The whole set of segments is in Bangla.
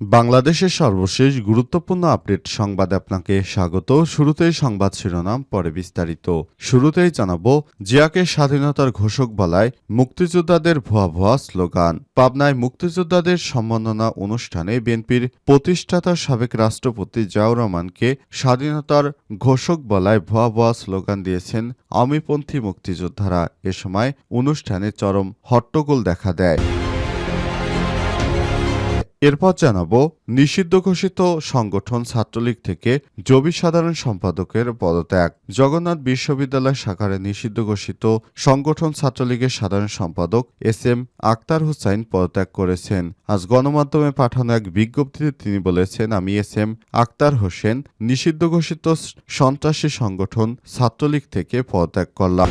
বাংলাদেশের সর্বশেষ গুরুত্বপূর্ণ আপডেট সংবাদে আপনাকে স্বাগত। শুরুতেই সংবাদ শিরোনাম, পরে বিস্তারিত। শুরুতেই জানাব, জিয়াকে স্বাধীনতার ঘোষক বলায় মুক্তিযোদ্ধাদের ভুয়া ভুয়া স্লোগান। পাবনায় মুক্তিযোদ্ধাদের সম্মাননা অনুষ্ঠানে বিএনপির প্রতিষ্ঠাতা সাবেক রাষ্ট্রপতি জিয়াউর রহমানকে স্বাধীনতার ঘোষক বলায় ভুয়া ভুয়া স্লোগান দিয়েছেন আওয়ামীপন্থী মুক্তিযোদ্ধারা। এ সময় অনুষ্ঠানে চরম হট্টগোল দেখা দেয়। এরপর জানাব, নিষিদ্ধ ঘোষিত সংগঠন ছাত্রলীগ থেকে জবি সাধারণ সম্পাদকের পদত্যাগ। জগন্নাথ বিশ্ববিদ্যালয় শাখারে নিষিদ্ধ ঘোষিত সংগঠন ছাত্রলীগের সাধারণ সম্পাদক এস এম আক্তার হুসাইন পদত্যাগ করেছেন। আজ গণমাধ্যমে পাঠানো এক বিজ্ঞপ্তিতে তিনি বলেছেন, আমি এস এম আক্তার হোসেন, নিষিদ্ধ ঘোষিত সন্ত্রাসী সংগঠন ছাত্রলীগ থেকে পদত্যাগ করলাম।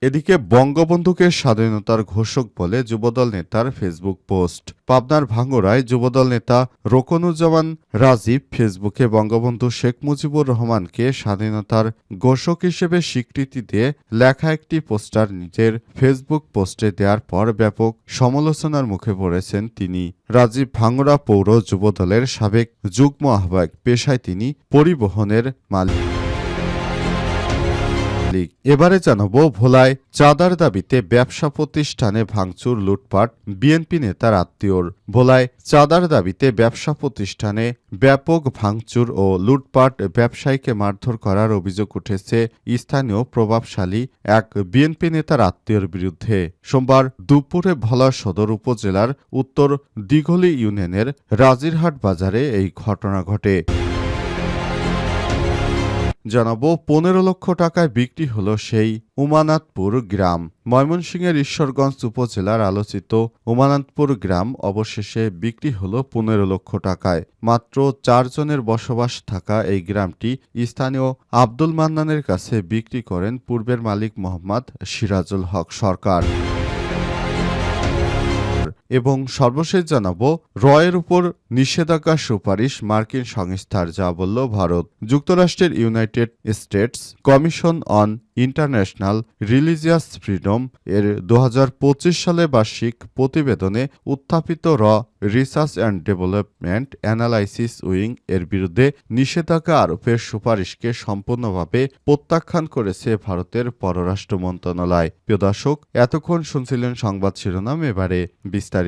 এদিকে বঙ্গবন্ধুকে স্বাধীনতার ঘোষক বলে যুবদল নেতার ফেসবুক পোস্ট। পাবনার ভাঙ্গড়ায় যুবদল নেতা রোকনুজ্জামান রাজীব ফেসবুকে বঙ্গবন্ধু শেখ মুজিবুর রহমানকে স্বাধীনতার ঘোষক হিসেবে স্বীকৃতি দিয়ে লেখা একটি পোস্টার নিজের ফেসবুক পোস্টে দেওয়ার পর ব্যাপক সমালোচনার মুখে পড়েছেন তিনি। রাজীব ভাঙ্গড়া পৌর যুবদলের সাবেক যুগ্ম আহ্বায়ক। পেশায় তিনি পরিবহনের মালিক। লীগ। এবারে জানাব, ভোলায় চাঁদার দাবিতে ব্যবসা প্রতিষ্ঠানে ভাঙচুর, লুটপাট, বিএনপি নেতার আত্মীয়র। ভোলায় চাঁদার দাবিতে ব্যবসা প্রতিষ্ঠানে ব্যাপক ভাঙচুর ও লুটপাট, ব্যবসায়ীকে মারধর করার অভিযোগ উঠেছে স্থানীয় প্রভাবশালী এক বিএনপি নেতার আত্মীয়র বিরুদ্ধে। সোমবার দুপুরে ভোলা সদর উপজেলার উত্তর দিঘলি ইউনিয়নের রাজিরহাট বাজারে এই ঘটনা ঘটে। জানাব, পনেরো লক্ষ টাকায় বিক্রি হলো সেই উমানাথপুর গ্রাম। ময়মনসিংহের ঈশ্বরগঞ্জ উপজেলার আলোচিত উমানাথপুর গ্রাম অবশেষে বিক্রি হলো পনেরো লক্ষ টাকায়। মাত্র চারজনের বসবাস থাকা এই গ্রামটি স্থানীয় আব্দুল মান্নানের কাছে বিক্রি করেন পূর্বের মালিক মোহাম্মদ সিরাজুল হক সরকার। এবং সর্বশেষ জানাব, রয়ের উপর নিষেধাজ্ঞা সুপারিশ মার্কিন সংস্থার, যা বলল ভারত। যুক্তরাষ্ট্রের United States commission on international religious freedom এর দু সালে বার্ষিক প্রতিবেদনে উত্থাপিত র research and development analysis wing এর বিরুদ্ধে নিষেধাজ্ঞা আরোপের সুপারিশকে সম্পূর্ণভাবে প্রত্যাখ্যান করেছে ভারতের পররাষ্ট্র মন্ত্রণালয়। প্রিয় দর্শক, এতক্ষণ শুনছিলেন সংবাদ শিরোনাম, এবারে বিস্তারিত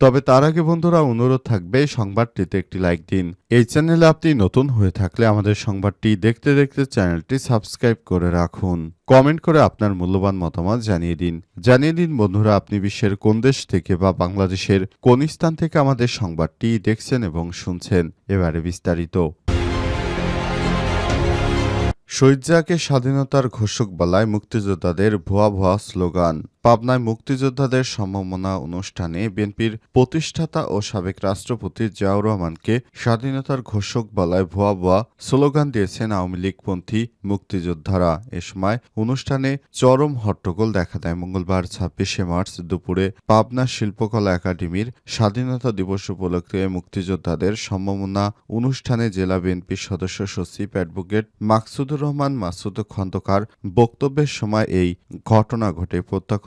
তবে তার আগে বন্ধুরা অনুরোধ থাকবে সংবাদটিতে একটি লাইক দিন। এই চ্যানেলে আপনি নতুন হয়ে থাকলে আমাদের সংবাদটি দেখতে দেখতে চ্যানেলটি সাবস্ক্রাইব করে রাখুন। কমেন্ট করে আপনার মূল্যবান মতামত জানিয়ে দিন। জানিয়ে দিন বন্ধুরা, আপনি বিশ্বের কোন দেশ থেকে বা বাংলাদেশের কোন স্থান থেকে আমাদের সংবাদটি দেখছেন এবং শুনছেন? এবারে বিস্তারিত। শহীদজাকে স্বাধীনতার ঘোষক বলায় মুক্তিযোদ্ধাদের ভুয়া ভুয়া স্লোগান। পাবনায় মুক্তিযোদ্ধাদের সম্মাননা অনুষ্ঠানে বিএনপির প্রতিষ্ঠাতা ও সাবেক রাষ্ট্রপতি জিয়াউর রহমানকে স্বাধীনতার ঘোষক বলায় ভুয়া ভুয়া স্লোগান দিয়েছেন আওয়ামী লীগপন্থী মুক্তিযোদ্ধারা। এ সময় অনুষ্ঠানে চরম হট্টগোল দেখা দেয়। মঙ্গলবার ছাব্বিশে মার্চ দুপুরে পাবনা শিল্পকলা একাডেমির স্বাধীনতা দিবস উপলক্ষে মুক্তিযোদ্ধাদের সম্মাননা অনুষ্ঠানে জেলা বিএনপির সদস্য সচিব অ্যাডভোকেট মাকসুদুর রহমান, মাসুদ খন্দকার বক্তব্যের সময় এই ঘটনা ঘটে।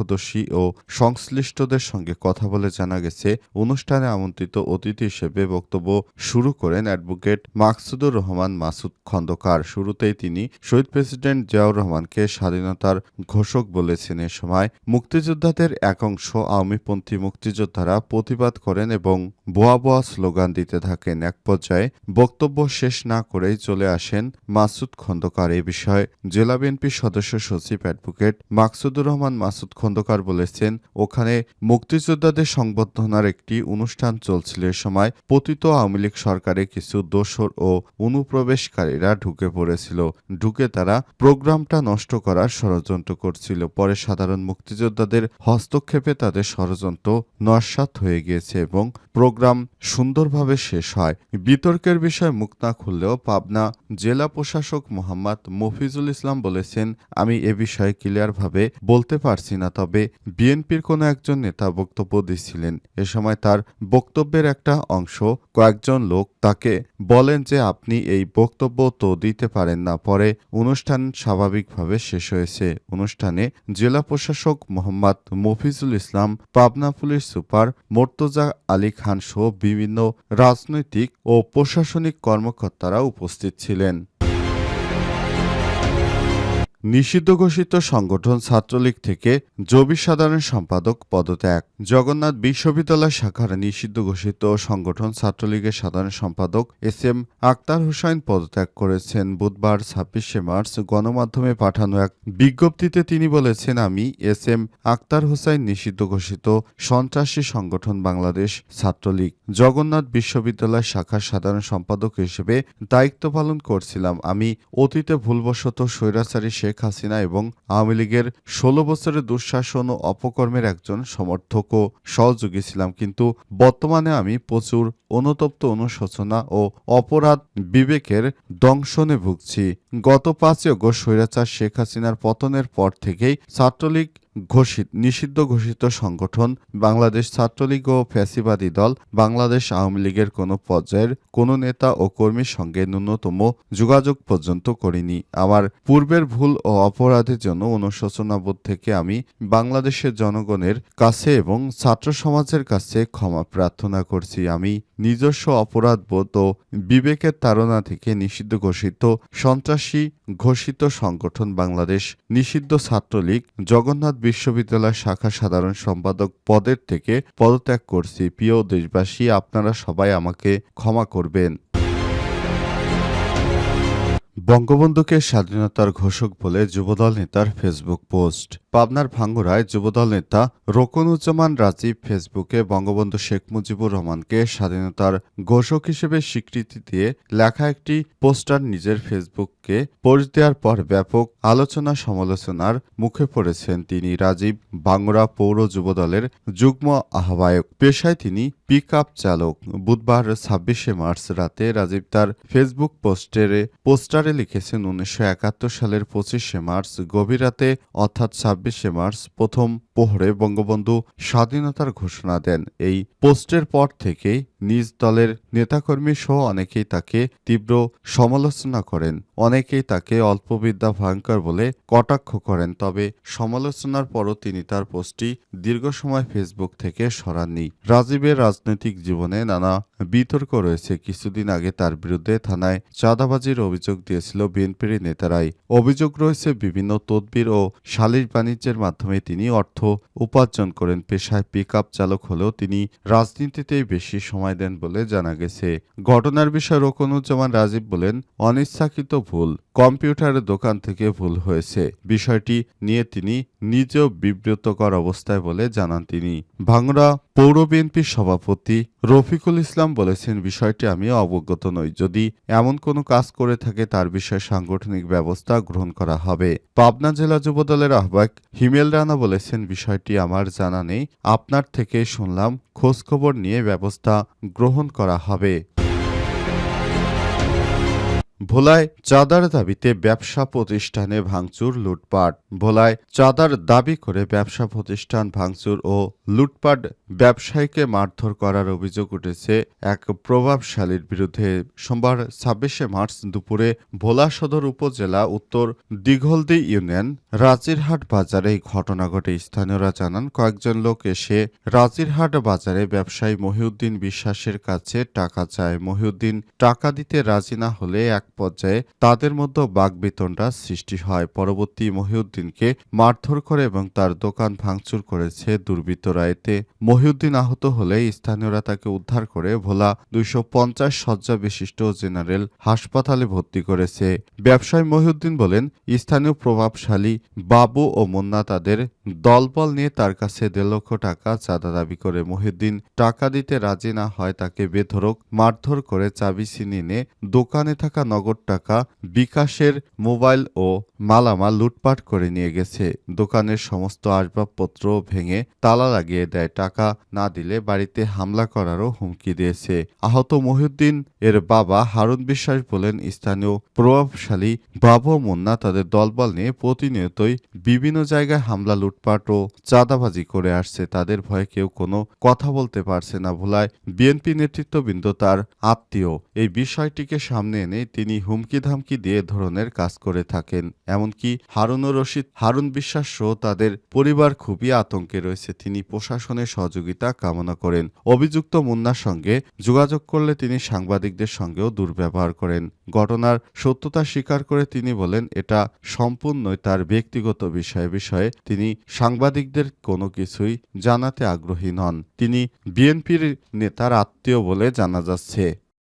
প্রত্যক্ষদর্শী ও সংশ্লিষ্টদের সঙ্গে কথা বলে জানা গেছে, অনুষ্ঠানে আমন্ত্রিত অতিথি হিসেবে বক্তব্য শুরু করেন অ্যাডভোকেট মাকসুদুর রহমান মাসুদ খন্দকার। শুরুতেই তিনি শহীদ প্রেসিডেন্ট জিয়াউর রহমানকে স্বাধীনতার ঘোষক বলেছেন। এ সময় মুক্তিযোদ্ধাদের একাংশ আওয়ামীপন্থী মুক্তিযোদ্ধারা প্রতিবাদ করেন এবং বোয়া বোয়া স্লোগান দিতে থাকেন। এক পর্যায়ে বক্তব্য শেষ না করেই চলে আসেন মাসুদ খন্দকার। এ বিষয়ে জেলা বিএনপির সদস্য সচিব অ্যাডভোকেট মাকসুদুর রহমান মাসুদ খন্দকার বলেছেন। ওখানে মুক্তিযোদ্ধাদের সংবর্ধনার একটি অনুষ্ঠান চলছিল এ সময়। পতিত আওয়ামী লীগ সরকারে কিছু দোসর ও অনুপ্রবেশকারীরা ঢুকে পড়েছিল। ঢুকে তারা প্রোগ্রামটা নষ্ট করার ষড়যন্ত্র করছিল। পরে সাধারণ মুক্তিযোদ্ধাদের হস্তক্ষেপে তাদের ষড়যন্ত্র নস্বাত হয়ে গিয়েছে এবং প্রোগ্রাম সুন্দরভাবে শেষ হয়। বিতর্কের বিষয় মুখ না খুললেও পাবনা জেলা প্রশাসক মোহাম্মদ মফিজুল ইসলাম বলেছেন, আমি এ বিষয়ে ক্লিয়ারভাবে বলতে পারছি না তবে বিএনপির কোনো একজন নেতা বক্তব্য দিচ্ছিলেন এ সময় তার বক্তব্যের একটা অংশ কয়েকজন লোক তাকে বলেন যে, আপনি এই বক্তব্য তো দিতে পারেন না। পরে অনুষ্ঠান স্বাভাবিকভাবে শেষ হয়েছে। অনুষ্ঠানে জেলা প্রশাসক মোহাম্মদ মফিজুল ইসলাম, পাবনা পুলিশ সুপার মোর্তজা আলী খান সহ বিভিন্ন রাজনৈতিক ও প্রশাসনিক কর্মকর্তারা উপস্থিত ছিলেন। নিষিদ্ধ ঘোষিত সংগঠন ছাত্রলীগ থেকে জবি সাধারণ সম্পাদক পদত্যাগ। জগন্নাথ বিশ্ববিদ্যালয় শাখার নিষিদ্ধ ঘোষিত সংগঠন ছাত্রলীগের সাধারণ সম্পাদক এস এম আক্তার হোসাইন পদত্যাগ করেছেন বুধবার ছাব্বিশে মার্চ গণমাধ্যমে পাঠানো এক বিজ্ঞপ্তিতে তিনি বলেছেন, আমি এস এম আক্তার হোসাইন নিষিদ্ধ ঘোষিত সন্ত্রাসী সংগঠন বাংলাদেশ ছাত্রলীগ। জগন্নাথ বিশ্ববিদ্যালয় শাখার সাধারণ সম্পাদক হিসেবে দায়িত্ব পালন করছিলাম। আমি অতীতে ভুলবশত স্বৈরাচারী শেখ হাসিনা এবং আওয়ামী লীগের ষোলো বছরের দুঃশাসন ও অপকর্মের একজন সমর্থক ও সহযোগী ছিলাম। কিন্তু বর্তমানে আমি প্রচুর অনুতপ্ত অনুশোচনা ও অপরাধ বিবেকের দংশনে ভুগছি। গত পাঁচই অগস্ট স্বৈরাচার শেখ হাসিনার পতনের পর থেকেই ছাত্রলীগ ঘোষিত, নিষিদ্ধ ঘোষিত সংগঠন বাংলাদেশ ছাত্রলীগ ও ফ্যাসিবাদী দল বাংলাদেশ আওয়ামী লীগের কোনো পর্যায়ের কোনো নেতা ও কর্মীর সঙ্গে ন্যূনতম যোগাযোগ পর্যন্ত করিনি। আমার পূর্বের ভুল ও অপরাধের জন্য অনুশোচনাবোধ থেকে আমি বাংলাদেশের জনগণের কাছে এবং ছাত্র সমাজের কাছে ক্ষমা প্রার্থনা করছি। আমি নিজস্ব অপরাধবোধ ও বিবেকের তাড়না থেকে নিষিদ্ধ ঘোষিত সন্ত্রাসী ঘোষিত সংগঠন বাংলাদেশ নিষিদ্ধ ছাত্রলীগ জগন্নাথ বিশ্ববিদ্যালয় শাখা সাধারণ সম্পাদক পদের থেকে পদত্যাগ করছি। প্রিয় দেশবাসী, আপনারা সবাই আমাকে ক্ষমা করবেন। বঙ্গবন্ধুকে স্বাধীনতার ঘোষক বলে যুবদল নেতার ফেসবুক পোস্ট। পাবনার ভাঙ্গুরায় যুবদল নেতা রোকনুজ্জামান রাজীব ফেসবুকে বঙ্গবন্ধু শেখ মুজিবুর রহমানকে স্বাধীনতার ঘোষক হিসেবে স্বীকৃতি দিয়ে লেখা একটি পোস্টার নিজের ফেসবুককে পোস্ট দেওয়ার পর ব্যাপক আলোচনা সমালোচনার মুখে পড়েছেন তিনি। রাজীব বাংরা পৌর যুবদলের যুগ্ম আহ্বায়ক। পেশায় তিনি পিক আপ চালক। বুধবার ছাব্বিশে মার্চ রাতে রাজীব তার ফেসবুক পোস্টারে পোস্টারে লিখেছেন, উনিশশো একাত্তর সালের পঁচিশে মার্চ গভীর রাতে, অর্থাৎ ছাব্বিশে মার্চ প্রথম পোহরে বঙ্গবন্ধু স্বাধীনতার ঘোষণা দেন। এই পোস্টের পর থেকেই নিজ দলের নেতাকর্মী সহ অনেকেই তাকে তীব্র সমালোচনা করেন। অনেকেই তাকে অল্পবিদ্যা ভয়ঙ্কর বলে কটাক্ষ করেন, তবে সমালোচনার পরও তিনি তার পোস্টটি দীর্ঘ সময় ফেসবুক থেকে সরাননি। রাজীবের রাজনৈতিক জীবনে নানা বিতর্ক রয়েছে। কিছুদিন আগে তার বিরুদ্ধে থানায় চাঁদাবাজির অভিযোগ দিয়েছিল বিএনপির নেতারাই। অভিযোগ রয়েছে, বিভিন্ন তদবির ও সালিশ বাণিজ্যের মাধ্যমে তিনি অর্থ উপার্জন করেন। পেশায় পিক চালক হলেও তিনি রাজনীতিতেই বেশি সময় দেন বলে জানা গেছে। ঘটনার বিষয়ে রোকনুজ্জামান রাজীব বলেন, অনিচ্ছাকৃত ভুল। কম্পিউটারের দোকান থেকে ভুল হয়েছে। বিষয়টি নিয়ে তিনি নিজেও বিব্রতকর অবস্থায় বলে জানান তিনি। ভাঙড়া পৌর বিএনপির সভাপতি রফিকুল ইসলাম বলেছেন, বিষয়টি আমি অবগত নই। যদি এমন কোনো কাজ করে থাকে, তার বিষয়ে সাংগঠনিক ব্যবস্থা গ্রহণ করা হবে। পাবনা জেলা যুবদলের আহ্বায়ক হিমেল রানা বলেছেন, বিষয়টি আমার জানা নেই। আপনার থেকে শুনলাম খোঁজখবর নিয়ে ব্যবস্থা গ্রহণ করা হবে। ভোলায় চাঁদার দাবিতে ব্যবসা প্রতিষ্ঠানে ভাঙচুর, লুটপাট। ভোলায় চাঁদার দাবি করে ব্যবসা প্রতিষ্ঠান ভাঙচুর ও লুটপাট ব্যবসায়ীকে মারধর করার অভিযোগ উঠেছে এক প্রভাবশালীর বিরুদ্ধে। সোমবার ছাব্বিশে মার্চ দুপুরে ভোলা সদর উপজেলা উত্তর দিঘলদি ইউনিয়ন রাজিরহাট বাজারে এই ঘটনা ঘটে। স্থানীয়রা জানান, কয়েকজন লোক এসে রাজিরহাট বাজারে ব্যবসায়ী মহিউদ্দিন বিশ্বাসের কাছে টাকা চায়। মহিউদ্দিন, টাকা দিতে রাজি না হলে এক পর্যায়ে তাদের মধ্যে বাগবিতণ্ডা সৃষ্টি হয়। পরবর্তী মহিউদ্দিনকে মারধর করে এবং তার দোকান ভাঙচুর করেছে দুর্বৃত্তরা। এতে মহিউদ্দিন আহত হলে স্থানীয়রা তাকে উদ্ধার করে ভোলা দুইশো পঞ্চাশ শয্যা বিশিষ্ট জেনারেল হাসপাতালে ভর্তি করেছে। ব্যবসায়ী মহিউদ্দিন বলেন, স্থানীয় প্রভাবশালী বাবু ও মুন্না তাদের দলবল নিয়ে তার কাছে দেড় লক্ষ টাকা চাঁদা দাবি করে। মহিউদ্দিন টাকা দিতে রাজি না হয়, তাকে বেধরক মারধর করে চাবি ছিনিয়ে নিয়ে দোকানে থাকা নগদ টাকা বিকাশের মোবাইল ও মালামাল লুটপাট করে নিয়ে গেছে। দোকানের সমস্ত আসবাবপত্র ভেঙে তালা লাগিয়ে দেয়। টাকা না দিলে বাড়িতে হামলা করারও হুমকি দিয়েছে। আহত মহিউদ্দিন এর বাবা হারুন বিশ্বাস বলেন, স্থানীয় প্রভাবশালী বাবু মুন্না তাদের দলবল নিয়ে প্রতিনিয়তই বিভিন্ন জায়গায় হামলা, লুটপাট ও চাঁদাবাজি করে আসছে। তাদের ভয়ে কেউ কোনো কথা বলতে পারছে না। ভোলায় বিএনপি নেতৃত্ববৃন্দ তার আত্মীয়। এই বিষয়টিকে সামনে এনে তিনি হুমকি ধামকি দিয়ে ধরনের কাজ করে থাকেন। এমনকি হারুনুর রশিদ, হারুন বিশ্বাস সহ তাদের পরিবার খুবই আতঙ্কে রয়েছে। তিনি প্রশাসনের সহযোগিতা কামনা করেন। অভিযুক্ত মুন্নার সঙ্গে যোগাযোগ করলে তিনি সাংবাদিকদের সঙ্গেও দুর্ব্যবহার করেন। ঘটনার সত্যতা স্বীকার করে তিনি বলেন, এটা সম্পূর্ণই তার ব্যক্তিগত বিষয় বিষয়ে তিনি সাংবাদিকদের কোনো কিছুই জানাতে আগ্রহী নন। তিনি বিএনপির নেতার আত্মীয় বলে জানা যাচ্ছে।